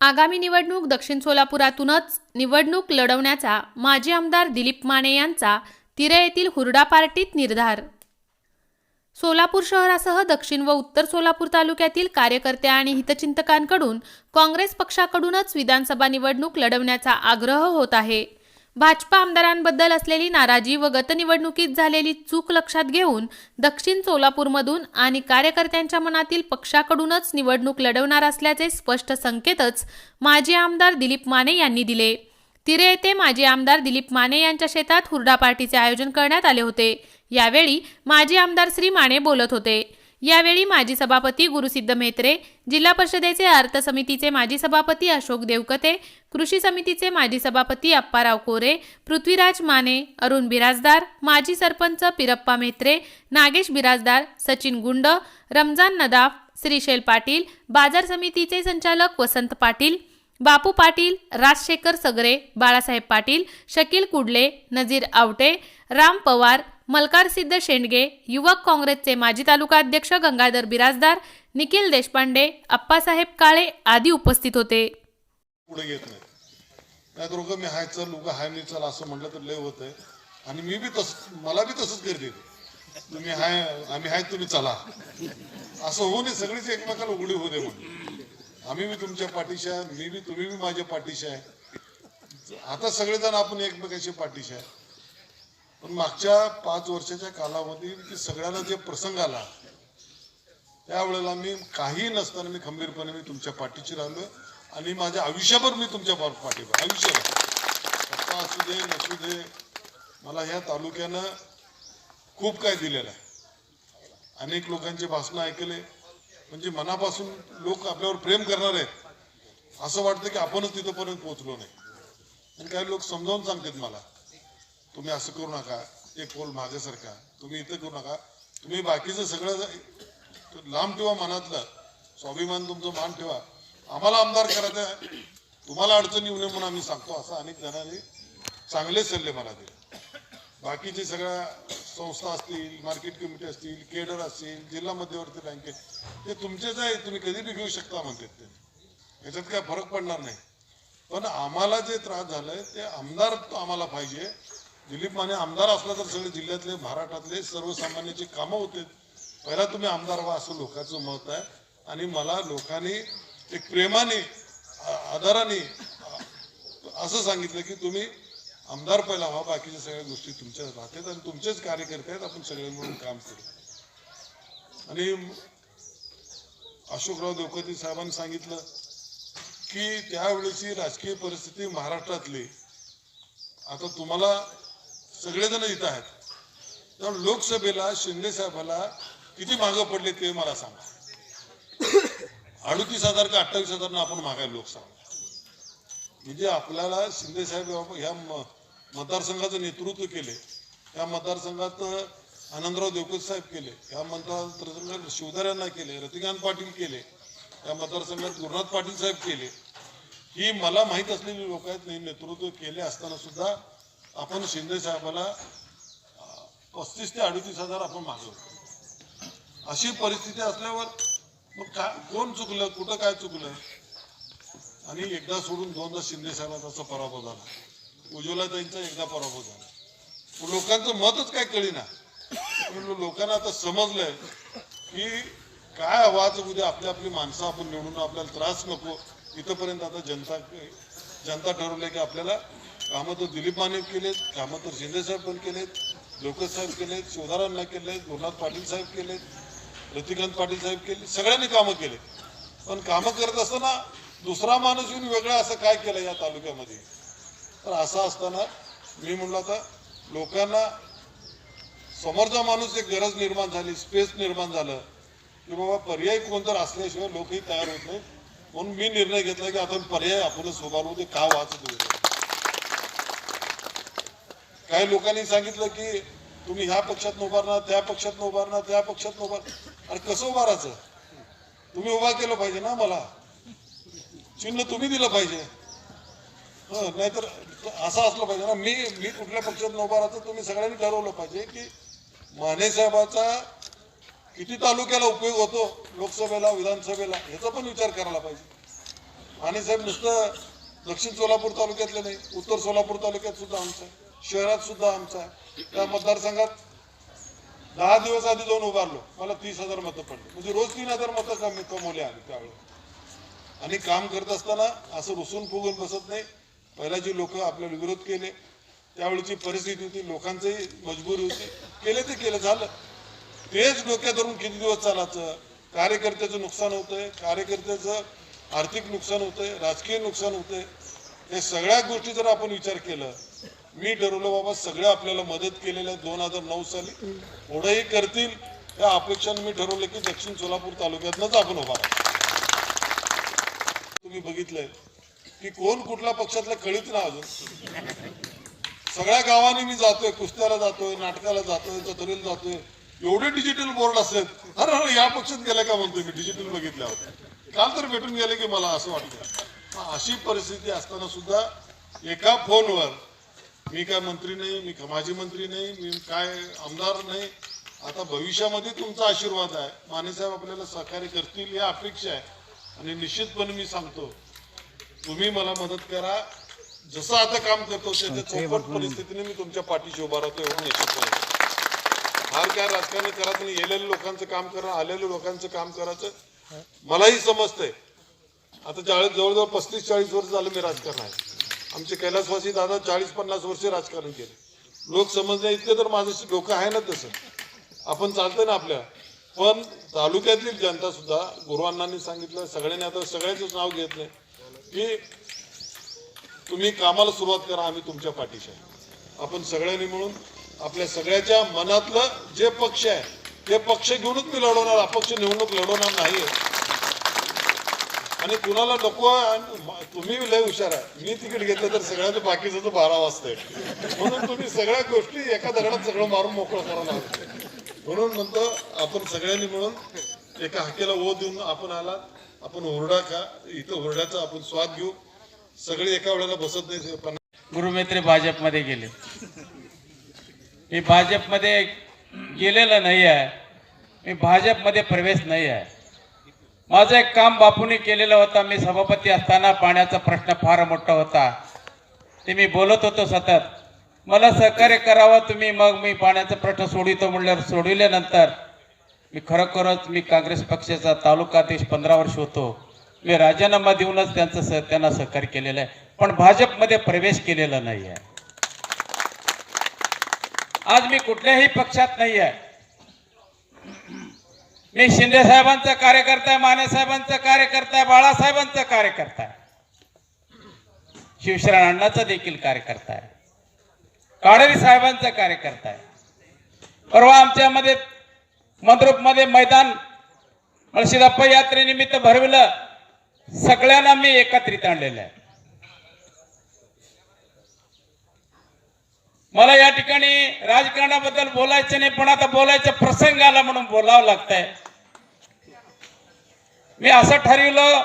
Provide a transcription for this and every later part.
आगामी निवडणूक दक्षिण सोलापुरातूनच निवडणूक लढवण्याचा माजी आमदार दिलीप माने यांचा तिरे येथील हुरडा पार्टीत निर्धार. सोलापूर शहरासह दक्षिण व उत्तर सोलापूर तालुक्यातील कार्यकर्त्या आणि हितचिंतकांकडून काँग्रेस पक्षाकडूनच विधानसभा निवडणूक लढवण्याचा आग्रह होत आहे. भाजपा आमदारांबद्दल असलेली नाराजी व गतनिवडणुकीत झालेली चूक लक्षात घेऊन दक्षिण सोलापूरमधून आणि कार्यकर्त्यांच्या मनातील पक्षाकडूनच निवडणूक लढवणार असल्याचे स्पष्ट संकेतच माजी आमदार दिलीप माने यांनी दिले. तिरे येथे माजी आमदार दिलीप माने यांच्या शेतात हुरडा पार्टीचे आयोजन करण्यात आले होते. यावेळी माजी आमदार श्री माने बोलत होते. यावेळी माजी सभापती गुरुसिद्ध मेत्रे जिल्हा परिषदेचे अर्थ समितीचे माजी सभापती अशोक देवकते कृषी समितीचे माजी सभापती अप्पाराव कोरे पृथ्वीराज माने अरुण बिराजदार माजी सरपंच पिरप्पा मेत्रे नागेश बिराजदार सचिन गुंड रमजान नदाफ श्रीशैल पाटील बाजार समितीचे संचालक वसंत पाटील बापू पाटील राजशेखर सगरे बाळासाहेब पाटील शकील कुडले नजीर आवटे राम पवार मलकारसिद्ध शेंडगे युवक काँग्रेसचे माजी तालुका अध्यक्ष गंगाधर बिराजदार निखिल देशपांडे अप्पासाहेब काळे आदी उपस्थित होते. पुढे घेत नाही नाही मी हाय चल उगा हाय नाही चल असं म्हटलं तर लय होत आहे आणि मी बी तस मला बी तसंच करते. तुम्ही हाय आम्ही हाय तुम्ही चला. असं होऊ नये सगळीच एकमेकाला उघडी होऊ दे म्हणून. आम्ही बी तुमच्या पाठीशी आहे मी बी तुम्ही बी माझ्या पाठीशी आहे. आता सगळेजण आपण एकमेकाशी पाठीशी आहे. पण मागच्या पाच वर्षाच्या कालावधीत की सगळ्यांना जे प्रसंग आला त्यावेळेला मी काही नसताना मी खंबीरपणे मी तुमच्या पाठीशी राहिलो आणि माझ्या आयुष्यभर मी तुमच्या पाठीवर आयुष्यभर. पप्पा असू दे नसू दे मला ह्या तालुक्यानं खूप काय दिलेलं आहे. अनेक लोकांचे भाषणं ऐकले. म्हणजे मनापासून लोक आपल्यावर प्रेम करणार आहेत. असं वाटतं की आपणच तिथंपर्यंत पोहोचलो नाही. आणि काही लोक समजावून सांगतात मला. तुम्ही असं करू नका. एक पोल मागे सरका तुम्ही इथं करू नका. तुम्ही बाकीचं सगळं लांब ठेवा मनातलं. स्वाभिमान तुमचं मान ठेवा. आम्हाला आमदार करायचं तुम्हाला अडचण येऊ नये म्हणून आम्ही सांगतो असं अनेक जणांनी चांगले सल्ले मला दिले. बाकीचे सगळ्या संस्था असतील मार्केट कमिटी असतील केडर असतील जिल्हा मध्यवर्ती बँकेत ते तुमचेच आहे तुम्ही कधी बी घेऊ शकता म्हणतात ते. याच्यात काय फरक पडणार नाही. पण आम्हाला जे त्रास झालाय ते आमदार आम्हाला पाहिजे. दिलीप माने आमदार असला तर सगळे जिल्ह्यातले महाराष्ट्रातले सर्वसामान्याची कामं होते. पहिला तुम्ही आमदार व्हा असं लोकांचं मत आहे. आणि मला लोकांनी एक प्रेमाने आदराने असं सांगितलं की तुम्ही आमदार पहिला व्हा बाकीच्या सगळ्या गोष्टी तुमच्या राहतात आणि तुमचेच कार्यकर्ते आहेत आपण सगळे मिळून काम करू. आणि अशोकराव देवकती साहेबांनी सांगितलं की त्यावेळेची राजकीय परिस्थिती महाराष्ट्रातली. आता तुम्हाला सगळेजण इथं आहेत. त्यामुळे लोकसभेला शिंदे साहेबाला किती मागं पडले ते मला सांगा. अडतीस हजार का अठ्ठावीस हजार आपण मागायला लोकसभा म्हणजे आपल्याला शिंदे साहेब ह्या म- मतदारसंघाचं नेतृत्व केले या मतदारसंघात आनंदराव देवकर साहेब केले या मतदारसंघात शिवधार्यांना केले रतिकांत पाटील केले या मतदारसंघात गुरुनाथ पाटील साहेब केले. ही मला माहीत असलेली लोक आहेत नेतृत्व केले असताना सुद्धा आपण शिंदे साहेबाला पस्तीस ते अडतीस हजार आपण मागवतो. अशी परिस्थिती असल्यावर मग काय कोण चुकलं कुठं काय चुकलं? आणि एकदा सोडून दोनदा शिंदे साहेबांचा पराभव झाला. उज्ज्वलाताईंचा एकदा पराभव झाला. लोकांचं मतच काय कळीना. लोकांना आता समजलंय की काय आवाज उद्या आपली आपली माणसं आपण निवडून आपल्याला त्रास नको. इथंपर्यंत आता जनता जनता ठरवलंय की आपल्याला कामं तर दिलीप माने केलेत कामं तर शिंदे साहेब पण केलेत लोकस साहेब केलेत शिवधारांना केलेत गुरुनाथ पाटील साहेब केलेत रतिकांत पाटील साहेब केले सगळ्यांनी कामं केले पण कामं करत असताना दुसरा माणूस येऊन वेगळा असं काय केलं या तालुक्यामध्ये? तर असं असताना मी म्हणलं आता लोकांना समोरचा माणूस एक गरज निर्माण झाली स्पेस निर्माण झालं की बाबा पर्याय कोणतर असल्याशिवाय लोकही तयार होत नाहीत. म्हणून मी निर्णय घेतला की आता पर्याय आपणच सोबत ते का वाचत काही लोकांनी सांगितलं की तुम्ही ह्या पक्षात उभारणार त्या पक्षात उभारणार त्या पक्षात उभार अरे कसं उभारायचं तुम्ही उभा केलं पाहिजे ना मला चिन्ह तुम्ही दिलं पाहिजे. हं, नाहीतर असं असलं पाहिजे ना. मी मी कुठल्या पक्षात उभारायचं तुम्ही सगळ्यांनी ठरवलं पाहिजे की माने साहेबाचा किती तालुक्याला उपयोग होतो? लोकसभेला विधानसभेला ह्याचा पण विचार करायला पाहिजे. माने साहेब नुसतं दक्षिण सोलापूर तालुक्यातले नाही उत्तर सोलापूर तालुक्यात सुद्धा आमचं आहे. शहरात सुद्धा आमचा आहे त्या मतदारसंघात दहा दिवस आधी जाऊन उभारलो. मला तीस हजार मतं पडली. म्हणजे रोज तीन हजार मतं कमी कमवली आम्ही त्यावेळेस आणि काम करत असताना असं रुसून फुगून बसत नाही. पहिला जी लोक आपल्याला विरोध केले त्यावेळीची परिस्थिती होती लोकांचीही मजबुरी होती. केले ते केलं झालं. तेच डोक्यात धरून किती दिवस चालायचं? कार्यकर्त्याचं नुकसान होतंय कार्यकर्त्याचं आर्थिक नुकसान होतंय राजकीय नुकसान होतंय. या सगळ्या गोष्टी जर आपण विचार केला मी ठरवलं बाबा सगळ्या आपल्याला मदत केलेल्या दोन हजार नऊ साली. पुढेही करतील. या अपेक्षाने मी ठरवलं की दक्षिण सोलापूर तालुक्यातनंच आपण उभा. तुम्ही बघितलंय की कोण कुठल्या पक्षातलं कळीत ना अजून. सगळ्या गावाने मी जातोय कुस्त्याला जातोय नाटकाला जातोय जत्रेला जातोय. एवढे डिजिटल बोर्ड असतात अरे अरे या पक्षात गेला का म्हणतोय मी? डिजिटल बघितल्यावर. काल तर भेटून गेले की मला असं वाटतं अशी परिस्थिती असताना सुद्धा एका फोनवर मी काय मंत्री नाही मी माजी मंत्री नाही मी काय आमदार नाही. आता भविष्यामध्ये तुमचा आशीर्वाद आहे. मानेसाहेब आपल्याला सहकार्य करतील ही अपेक्षा आहे. आणि निश्चितपणे मी सांगतो तुम्ही मला मदत करा. जसं आता काम करतो त्याच्या चौपट परिस्थितीने मी तुमच्या पाठीशी उभा राहतो एवढं निश्चितपणे फार काय राजकारणी करत नाही गेलेल्या लोकांचं काम करा आलेल्या लोकांचं काम करायचं. मलाही समजतंय. आता जवळजवळ पस्तीस चाळीस वर्ष झालं मी राजकारण आहे. आमचे कैलासवासी दादा चाळीस पन्नास वर्ष राजकारण केले. लोक समजण्या इतके तर माझं डोकं आहे ना तसं. आपण चालतं ना आपल्या. पण तालुक्यातील जनता सुद्धा गुरुअण्णांनी सांगितलं सगळ्यांनी आता सगळ्यांचंच नाव घेत नाही. की तुम्ही कामाला सुरुवात करा आम्ही तुमच्या पाठीशी आहे. आपण सगळ्यांनी मिळून आपल्या सगळ्याच्या मनातलं जे पक्ष आहे ते पक्ष घेऊनच मी लढवणार अपक्ष निवडणूक लढवणार नाही आणि कुणाला नको तुम्ही लय हुशार आहे. मी तिकीट घेतलं तर सगळ्यांचं बाकीचं तर बारा वाजतंय. म्हणून तुम्ही सगळ्या गोष्टी एका दगडात सगळं मारून मोकळं करायला म्हणून म्हणतो आपण सगळ्यांनी मिळून एका हाकेला ओ देऊन आपण आला आपण हुरडा खा. इथं हुरड्याचा आपण स्वाद घेऊ. सगळे एका वेळेला बसत नाही पण गुरुमित्र भाजपमध्ये गेले. मी भाजपमध्ये गेलेलं नाही आहे मी भाजपमध्ये प्रवेश नाही आहे माझं एक काम बापूने केलेलं होतं. मी सभापती असताना पाण्याचा प्रश्न फार मोठा होता. ते मी बोलत होतो सतत. मला सहकार्य करावं तुम्ही मग मी पाण्याचा प्रश्न सोडितो म्हणल्यावर सोडविल्यानंतर मी खरोखरच मी काँग्रेस पक्षाचा तालुकाध्यक्ष पंधरा वर्ष होतो. मी राजीनामा देऊनच त्यांचं सह त्यांना सहकार्य केलेलं आहे. पण भाजपमध्ये प्रवेश केलेला नाही आहे आज मी कुठल्याही पक्षात नाही आहे मी शिंदे साहेबांचा कार्यकर्ता आहे माने साहेबांचा कार्यकर्ता आहे बाळासाहेबांचा कार्यकर्ता आहे. शिवशरण अण्णाचा देखील कार्यकर्ता आहे. काळेरी साहेबांचा कार्यकर्ता आहे. परवा आमच्यामध्ये मंद्रुपमध्ये मैदान मुळशीदप्पा यात्रेनिमित्त भरविलं सगळ्यांना मी एकत्रित आणलेलं आहे. मला या ठिकाणी राजकारणाबद्दल बोलायचं नाही पण आता बोलायचा प्रसंग आला म्हणून बोलावं लागतंय. मी असं ठरविलं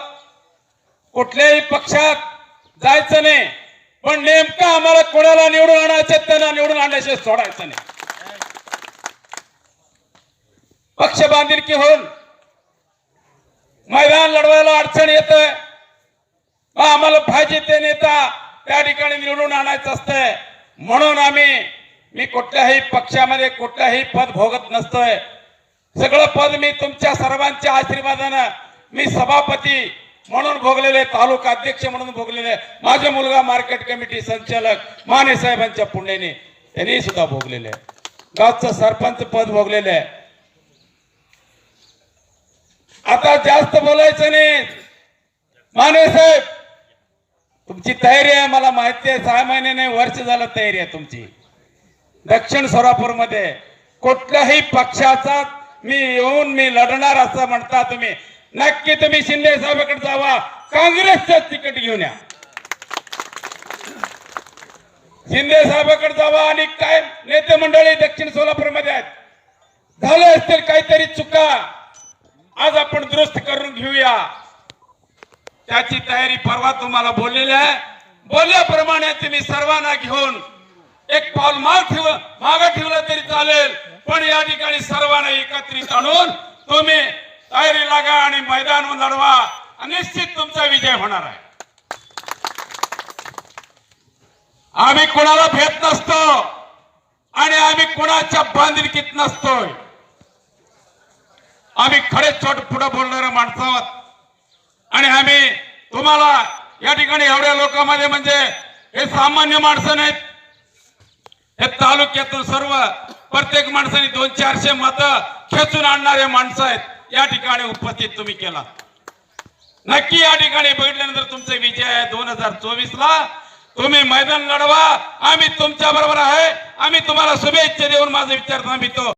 कुठल्याही पक्षात जायचं नाही पण नेमकं आम्हाला कोणाला निवडून आणायचं त्यांना निवडून आणल्याशिवाय सोडायचं नाही. पक्ष बांधिलकी होऊन मैदान लढवायला अडचण येत आम्हाला पाहिजे ते नेता त्या ठिकाणी निवडून आणायचं असतंय. म्हणून आम्ही मी कुठल्याही पक्षामध्ये कुठल्याही पद भोगत नसतोय. सगळं पद मी तुमच्या सर्वांच्या आशीर्वादानं मी सभापती म्हणून भोगलेले तालुका अध्यक्ष म्हणून भोगलेले माझा मुलगा मार्केट कमिटी संचालक माने साहेबांच्या पुण्याने त्यांनी सुद्धा भोगलेले. गावचं सरपंच पद भोगलेले. आहे आता जास्त बोलायचं नाही. माने साहेब तुमची तयारी आहे मला माहिती आहे. सहा महिने नाही वर्ष झालं तयारी आहे तुमची. दक्षिण सोलापूरमध्ये कुठल्याही पक्षाचा मी येऊन मी लढणार असं म्हणता तुम्ही. नक्की तुम्ही शिंदे साहेबाकडे जावा. काँग्रेसचं तिकीट घेऊन या. शिंदे साहेबाकडे जावा आणि काय नेते मंडळी दक्षिण सोलापूरमध्ये आहेत. झाले असतील काहीतरी चुका. आज आपण दुरुस्त करून घेऊया. त्याची तयारी परवा तुम्हाला बोललेली आहे. बोलल्याप्रमाणे तुम्ही सर्वांना घेऊन एक पाऊल माग ठेव माग ठेवलं तरी चालेल. पण या ठिकाणी सर्वांना एकत्रित आणून तुम्ही तयारी लागा आणि मैदान लढवा. निश्चित तुमचा विजय होणार आहे. आम्ही कोणाला भेट नसतो आणि आम्ही कुणाच्या बांधिलकीत नसतोय. आम्ही खरेच छोट पुढे बोलणार माणसं आहोत. आणि आम्ही तुम्हाला या ठिकाणी एवढ्या लोकांमध्ये म्हणजे हे सामान्य माणसं नाहीत. हे तालुक्यातून सर्व प्रत्येक माणसाने दोन चारशे मत खेचून आणणारे माणसं आहेत. या ठिकाणी उपस्थित तुम्ही केला. नक्की या ठिकाणी बघितल्यानंतर तुमचे विजय आहे दोन हजार चोवीस ला तुम्ही मैदान लढवा. आम्ही तुमच्या बरोबर आहे. आम्ही तुम्हाला शुभेच्छा देऊन माझा विचार थांबितो.